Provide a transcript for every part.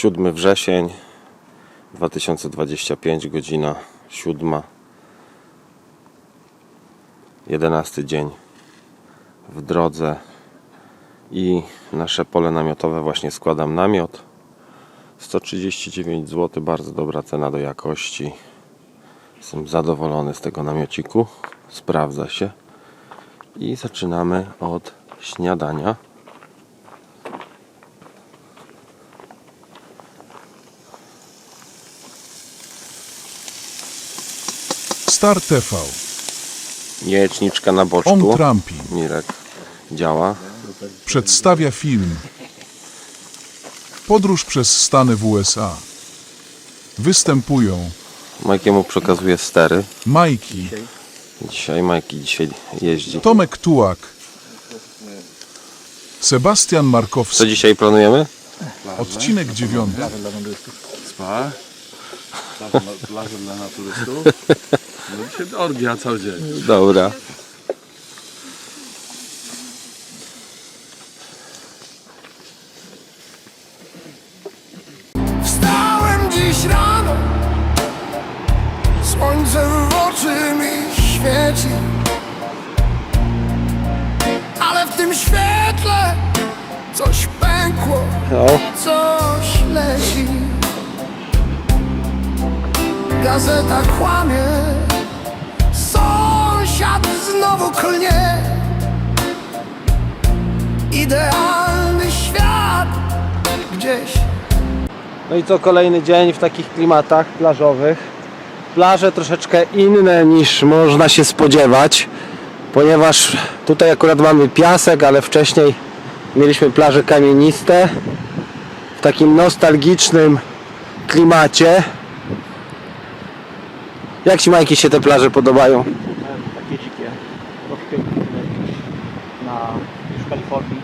7 wrzesień 2025, godzina 7. 11 dzień w drodze. I nasze pole namiotowe właśnie składam namiot. 139 zł, bardzo dobra cena do jakości. Jestem zadowolony z tego namiociku. Sprawdza się. I zaczynamy od śniadania Star TV. jajeczniczka na On boczku Trumpi. Mirek działa Przedstawia film. Podróż przez Stany w USA. Występują Majkiemu przekazuje stery Majki, dzisiaj Majki dzisiaj jeździ Tomek Tułak, Sebastian co Markowski. dzisiaj planujemy? Odcinek dziewiąty. Spa. Plaża dla naturystów. No dzisiaj orgia cały dzień. Dobra. Wstałem dziś rano Słońce w oczy mi świeci Ale w tym świetle Coś pękło No. Coś leci Gazeta kłamie Znowu klnie Idealny świat Gdzieś No i co kolejny dzień w takich klimatach plażowych. Plaże troszeczkę inne niż można się spodziewać, ponieważ tutaj akurat mamy piasek, ale wcześniej mieliśmy plaże kamieniste w takim nostalgicznym klimacie. Jak Ci Majki się te plaże podobają? takie dzikie, rozpiękne na już w Kalifornii.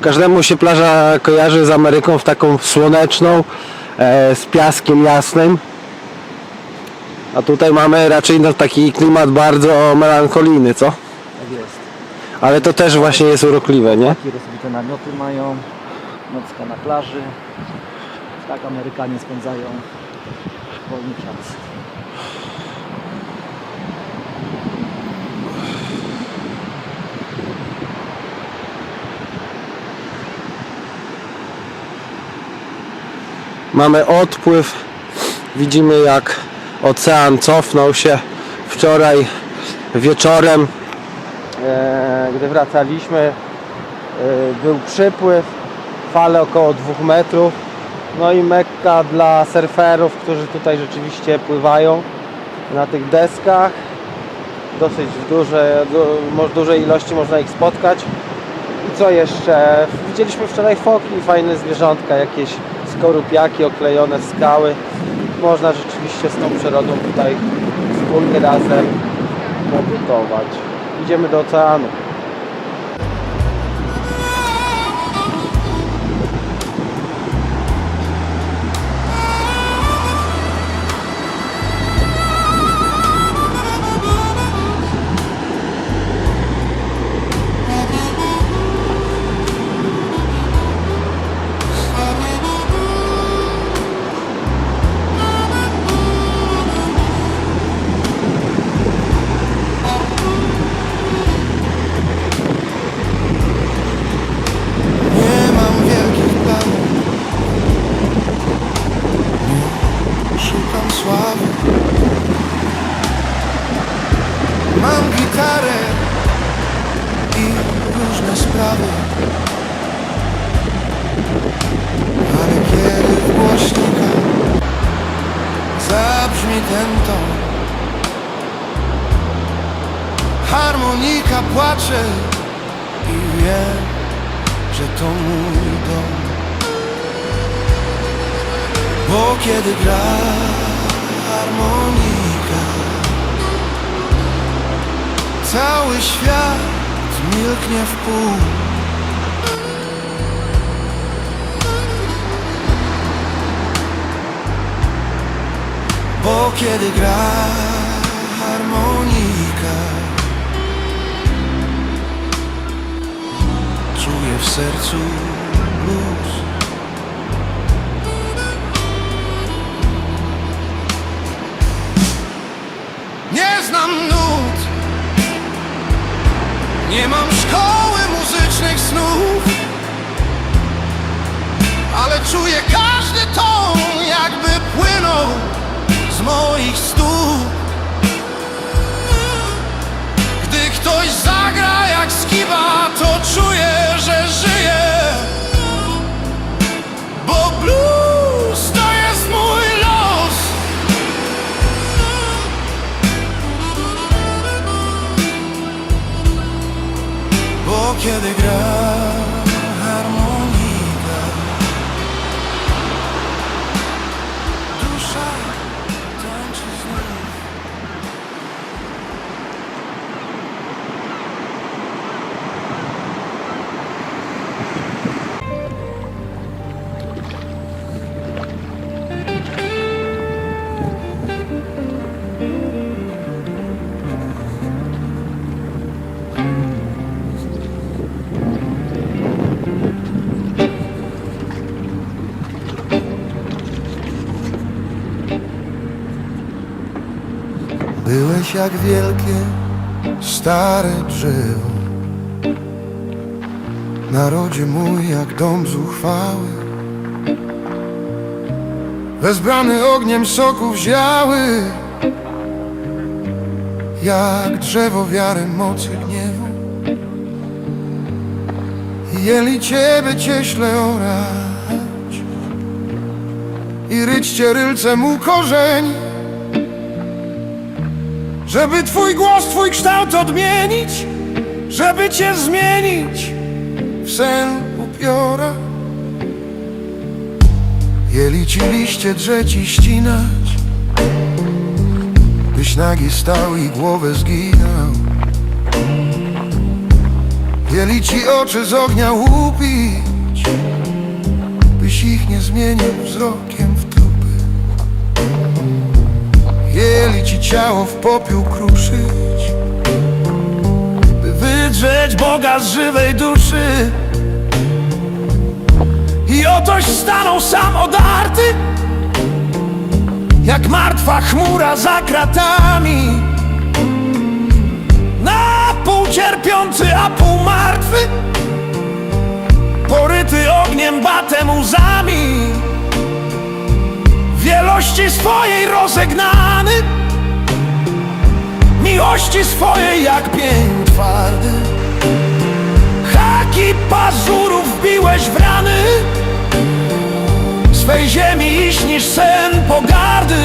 Każdemu się plaża kojarzy z Ameryką w taką słoneczną, e, z piaskiem jasnym. A tutaj mamy raczej no, taki klimat bardzo melancholijny, co? Tak jest. Ale to też właśnie jest urokliwe, nie? Takie rozbite namioty mają, nocka na plaży. Tak Amerykanie spędzają wolny czas. Mamy odpływ. Widzimy jak ocean cofnął się wczoraj wieczorem. E, gdy wracaliśmy, e, był przypływ, fale około 2 metrów. No i mekka dla surferów, którzy tutaj rzeczywiście pływają na tych deskach. Dosyć w duże, du, dużej ilości można ich spotkać. I co jeszcze? Widzieliśmy wczoraj foki, fajne zwierzątka, jakieś skorupiaki oklejone skały. Można rzeczywiście z tą przyrodą tutaj wspólnie razem medytować. Idziemy do oceanu. Mam gitarę i różne sprawy. Ale kiedy w głośnikach Zabrzmi ten ton Harmonika płacze i wiem że to mój dom. Bo kiedy gra harmonika Cały świat zmilknie w pół. Bo kiedy gra harmonika Czuję w sercu luz Nie znam nóg nie mam szkoły muzycznych snów Ale czuję każdy ton jakby płynął z moich stóp. Gdy ktoś zagra jak skiba to czuję, że żyję. Byłeś jak wielkie, stare drzewo. Narodzie mój jak dom zuchwały. Wezbrany ogniem soków ziały Jak drzewo wiary mocy gniewu. Jeli ciebie cieśle orać. I ryć rylcem u korzeni żeby twój głos, twój kształt odmienić Żeby cię zmienić w sen upiora. Jeli ci liście drzeć i ścinać Byś nagi stał i głowę zginął Jeli ci oczy z ognia łupić Byś ich nie zmienił wzrokiem Jeli ci ciało w popiół kruszyć By wydrzeć Boga z żywej duszy. I otoś stanął sam odarty Jak martwa chmura za kratami. Na pół cierpiący, a pół martwy Poryty ogniem, batem, łzami Wielości swojej rozegnany Miłości swojej jak pień twardy. Haki pazurów biłeś w rany Swej ziemi i śnisz sen pogardy.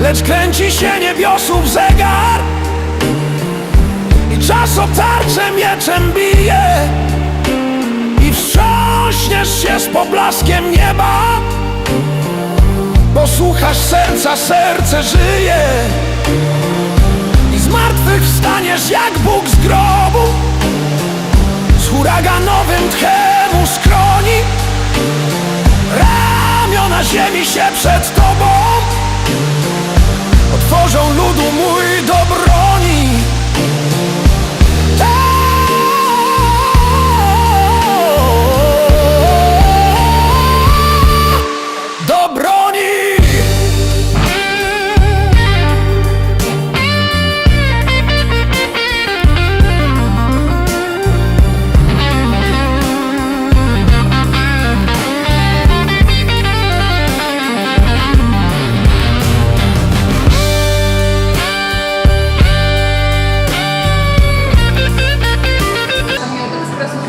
Lecz kręci się niebiosów zegar I czas o mieczem bije. I wstrząśniesz się z poblaskiem nieba Posłuchasz serca, serce żyje. I z martwych wstaniesz jak Bóg z grobu. Z huraganowym tchem u skroni. Ramiona ziemi się przed tobą Otworzą ludu mój do broni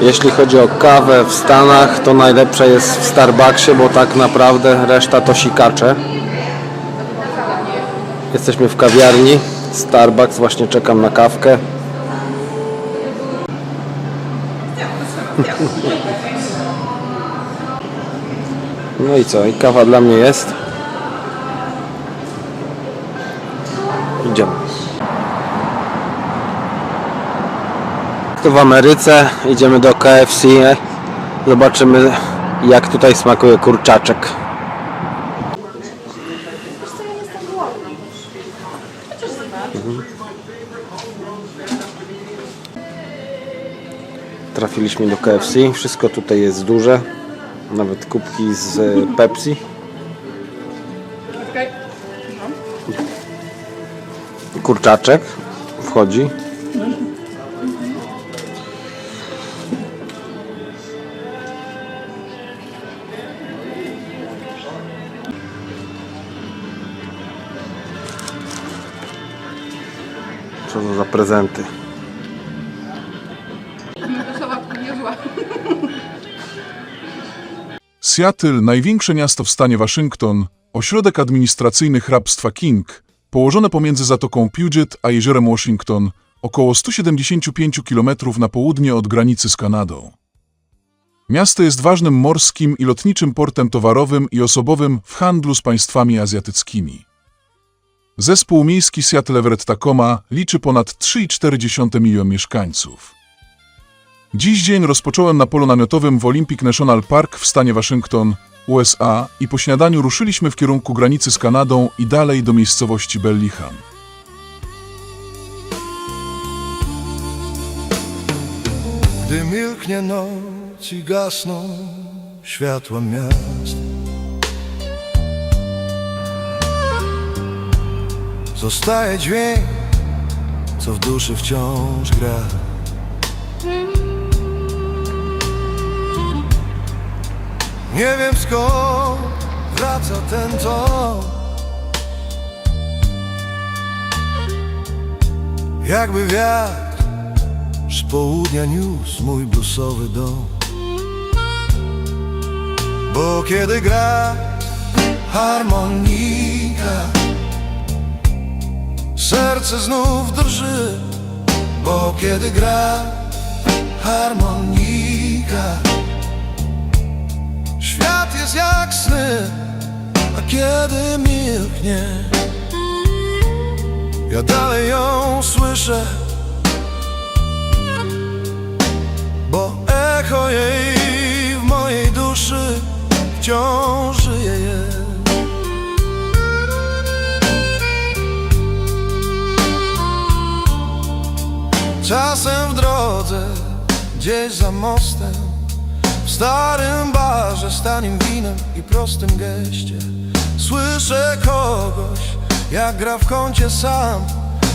Jeśli chodzi o kawę w Stanach, to najlepsza jest w Starbucksie, bo tak naprawdę reszta to sikacze. Jesteśmy w kawiarni. Starbucks, właśnie czekam na kawkę. No i co? I kawa dla mnie jest. Idziemy. Tu w Ameryce idziemy do KFC. Zobaczymy jak tutaj smakuje kurczaczek. Mhm. Trafiliśmy do KFC. Wszystko tutaj jest duże. Nawet kubki z e, Pepsi. Kurczaczek wchodzi. Co to za prezenty? Seattle, największe miasto w stanie Waszyngton, ośrodek administracyjny hrabstwa King, położone pomiędzy Zatoką Puget a jeziorem Washington, około 175 km na południe od granicy z Kanadą. Miasto jest ważnym morskim i lotniczym portem towarowym i osobowym w handlu z państwami azjatyckimi. Zespół miejski Seattle Everett Tacoma liczy ponad 3,4 milion mieszkańców. Dziś dzień rozpocząłem na polu namiotowym w Olympic National Park w stanie Waszyngton, USA i po śniadaniu ruszyliśmy w kierunku granicy z Kanadą i dalej do miejscowości Bellichan. Gdy milknie noc i gasną światła miast Zostaje dźwięk, co w duszy wciąż gra. Nie wiem skąd wraca ten ton. Jakby wiatr z południa niósł mój bluesowy dom. Bo kiedy gra harmonika Serce znów drży Bo kiedy gra harmonika Świat jest jak sny A kiedy milknie Ja dalej ją słyszę Bo echo jej w mojej duszy wciąż gdzieś za mostem W starym barze z tanim winem i prostym geście Słyszę kogoś, jak gra w kącie sam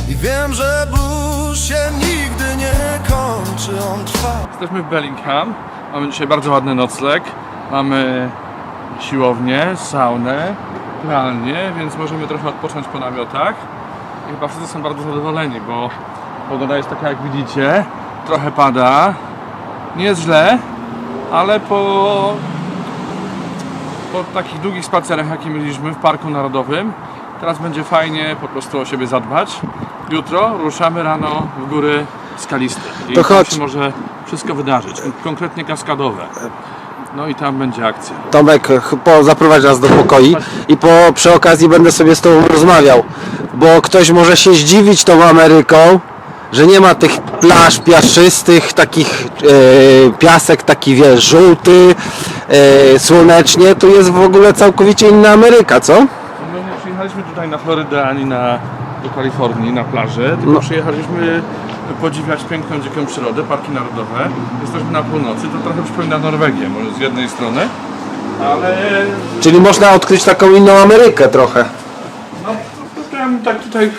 I wiem, że blues się nigdy nie kończy, on trwa Jesteśmy w Bellingham. Mamy dzisiaj bardzo ładny nocleg. Mamy siłownię, saunę, pralnię, więc możemy trochę odpocząć po namiotach. I chyba wszyscy są bardzo zadowoleni, bo pogoda jest taka jak widzicie. Trochę pada. Nie jest źle, ale po, po takich długich spacerach, jakie mieliśmy w Parku Narodowym, teraz będzie fajnie po prostu o siebie zadbać. Jutro ruszamy rano w góry skaliste. I To tam chodź. się może wszystko wydarzyć, konkretnie kaskadowe. No i tam będzie akcja. Tomek, ch- po, zaprowadź nas do pokoi i po, przy okazji będę sobie z Tobą rozmawiał, bo ktoś może się zdziwić tą Ameryką, że nie ma tych plaż piaszczystych, takich e, piasek taki wiesz, żółty, e, słonecznie, tu jest w ogóle całkowicie inna Ameryka, co? My nie przyjechaliśmy tutaj na Florydę ani na, do Kalifornii na plażę, tylko No. przyjechaliśmy podziwiać piękną dziką przyrodę, parki narodowe. Jesteśmy na północy, to trochę przypomina Norwegię, może z jednej strony, ale Czyli można odkryć taką inną Amerykę trochę. no, to, tak tutaj,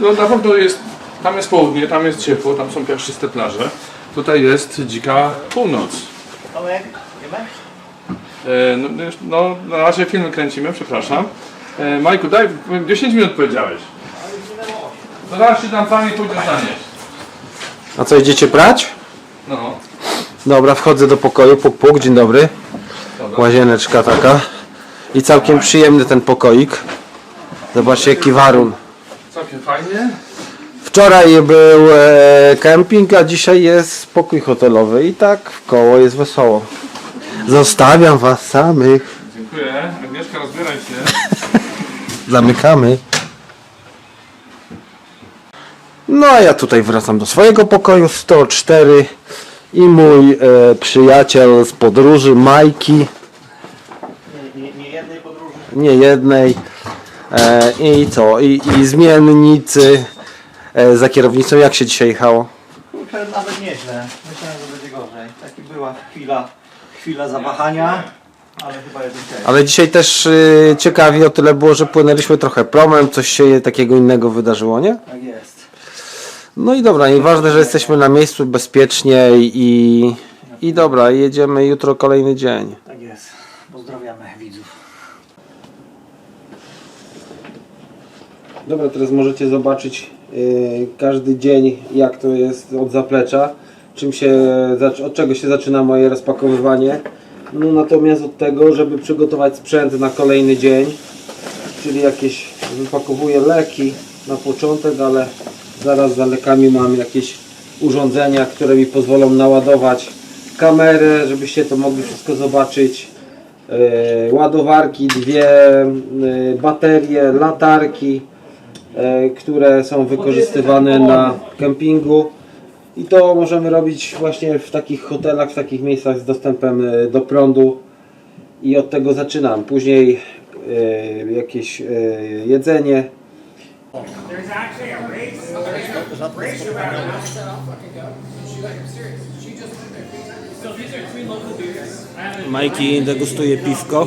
no na pewno jest, tam jest południe, tam jest ciepło, tam są piaszczyste plaże. Tutaj jest dzika północ. E, no, no, no, na razie film kręcimy, przepraszam. E, Majku, daj, 10 minut powiedziałeś. No zaraz się tam pani pójdzie zanieść. A co, idziecie prać? No, Dobra, wchodzę do pokoju, puk puk, dzień dobry. dobra. Łazieneczka taka. I całkiem przyjemny ten pokoik. Zobaczcie jaki warun. Całkiem fajnie. Wczoraj był e, kemping, a dzisiaj jest pokój hotelowy i tak w koło jest wesoło. Zostawiam was samych. Dziękuję. Agnieszka, rozbieraj się. Zamykamy. No a ja tutaj wracam do swojego pokoju 104 i mój e, przyjaciel z podróży Majki. Nie, nie, nie jednej podróży. nie jednej. E, I co? I, i zmiennicy e, za kierownicą. Jak się dzisiaj jechało? Kurczę, nawet nieźle. Myślałem, że będzie gorzej. Taki była chwila, chwila zawahania, ale chyba jest okej. Ale dzisiaj też y, ciekawie o tyle było, że płynęliśmy trochę promem, coś się takiego innego wydarzyło, nie? Tak jest. No i dobra, i ważne, że jesteśmy na miejscu bezpiecznie i, i dobra, jedziemy jutro kolejny dzień. Tak jest. Pozdrawiamy widzów. Dobra, teraz możecie zobaczyć każdy dzień, jak to jest od zaplecza, czym się, od czego się zaczyna moje rozpakowywanie. No natomiast od tego, żeby przygotować sprzęt na kolejny dzień, czyli jakieś wypakowuję leki na początek, ale zaraz za lekami mam jakieś urządzenia, które mi pozwolą naładować kamerę, żebyście to mogli wszystko zobaczyć. Yy, ładowarki, dwie yy, baterie, latarki, które są wykorzystywane na kempingu. I to możemy robić właśnie w takich hotelach, w takich miejscach z dostępem yy, do prądu. I od tego zaczynam. Później yy, jakieś jedzenie, Majki degustuje piwko.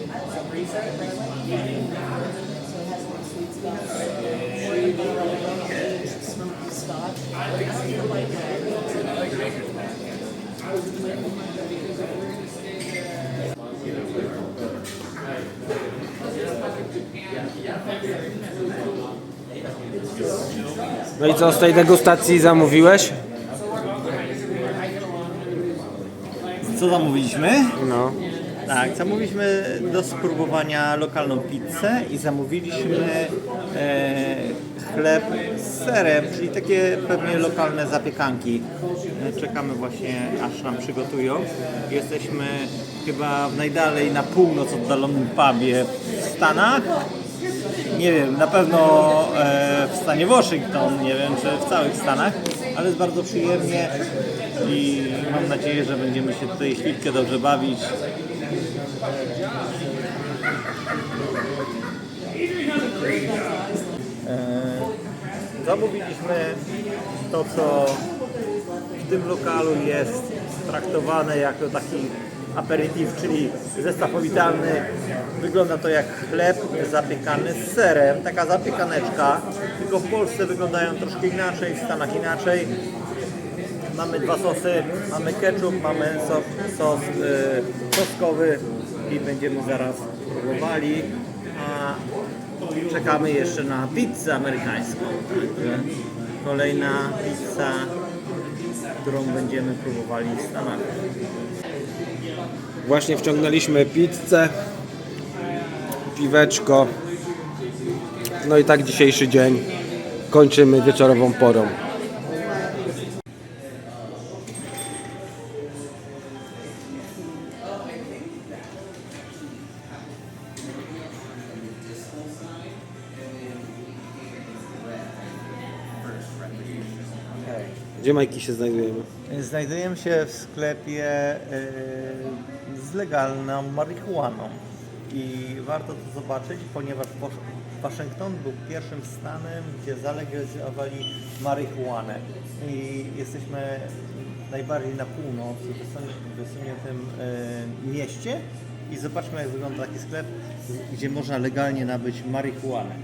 No i co z tej degustacji zamówiłeś? Co zamówiliśmy? No. Tak, zamówiliśmy do spróbowania lokalną pizzę i zamówiliśmy e, chleb z serem, czyli takie pewnie lokalne zapiekanki. E, Czekamy właśnie, aż nam przygotują. Jesteśmy chyba w najdalej na północ oddalonym pubie w Stanach. Nie wiem, na pewno e, w stanie Waszyngton, nie wiem czy w całych Stanach, ale jest bardzo przyjemnie i mam nadzieję, że będziemy się tutaj chwilkę dobrze bawić. E, Zamówiliśmy to, co w tym lokalu jest traktowane jako taki aperitif, czyli zestaw powitalny. Wygląda to jak chleb zapiekany z serem, taka zapiekaneczka, tylko w Polsce wyglądają troszkę inaczej, w Stanach inaczej. Mamy dwa sosy, mamy ketchup, mamy sos, sos y, soskowy i będziemy zaraz próbowali. A czekamy jeszcze na pizzę amerykańską. Także kolejna pizza, którą będziemy próbowali w Stanach. Właśnie wciągnęliśmy pizzę, piweczko. No i tak dzisiejszy dzień kończymy wieczorową porą. Gdzie Majki się znajdujemy? Znajdujemy się w sklepie y, z legalną marihuaną. I warto to zobaczyć, ponieważ Wasz- Waszyngton był pierwszym stanem, gdzie zalegalizowali marihuanę. I jesteśmy najbardziej na północ, w wysun- wysuniętym y, mieście. I zobaczmy jak wygląda taki sklep, gdzie można legalnie nabyć marihuanę.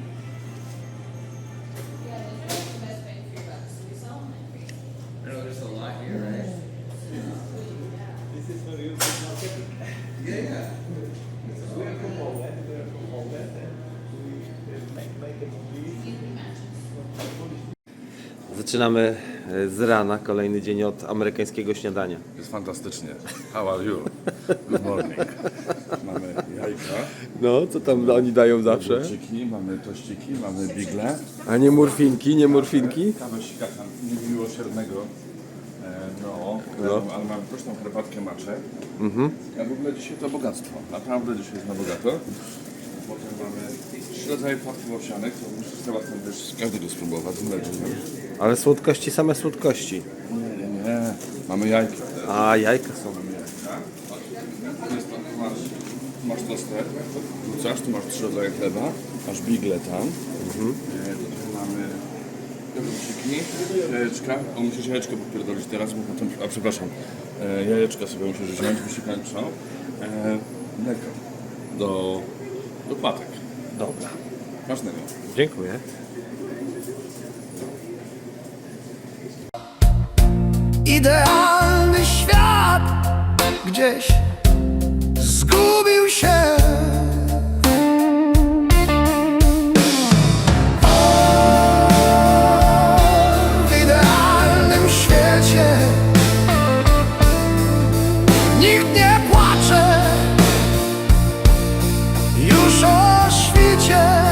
Zaczynamy e, z rana, kolejny dzień od amerykańskiego śniadania. Jest fantastycznie. How are you? Good morning. Mamy jajka, No, co tam oni dają zawsze? burczyki, mamy tościki, mamy bigle, A nie murfinki, nie murfinki? kawę sikaka niemiłosiernego. E, no, No. ale mamy pyszną herbatkę maczę. A w ogóle dzisiaj to bogactwo. Naprawdę dzisiaj jest na bogato. Potem mamy rodzaje płatków owsianych, to musisz Sebastian też z każdego spróbować, z mleczkiem. Ale słodkości, same słodkości. Nie, nie, nie. Mamy jajka. A, jajka są. Mamy jajka. masz tostę, wrzucasz, tu masz trzy rodzaje chleba, masz bigle tam, Mhm. e, tutaj mamy kawusiki, jajeczka, o musisz jajeczko popierdolić teraz, bo potem, a przepraszam, e, jajeczka sobie musisz wziąć, bo się kończą, e, mleko do, do płatek, Dobra. każdego. Dziękuję. Idealny świat gdzieś zgubił się. O, w idealnym świecie nikt nie płacze już o się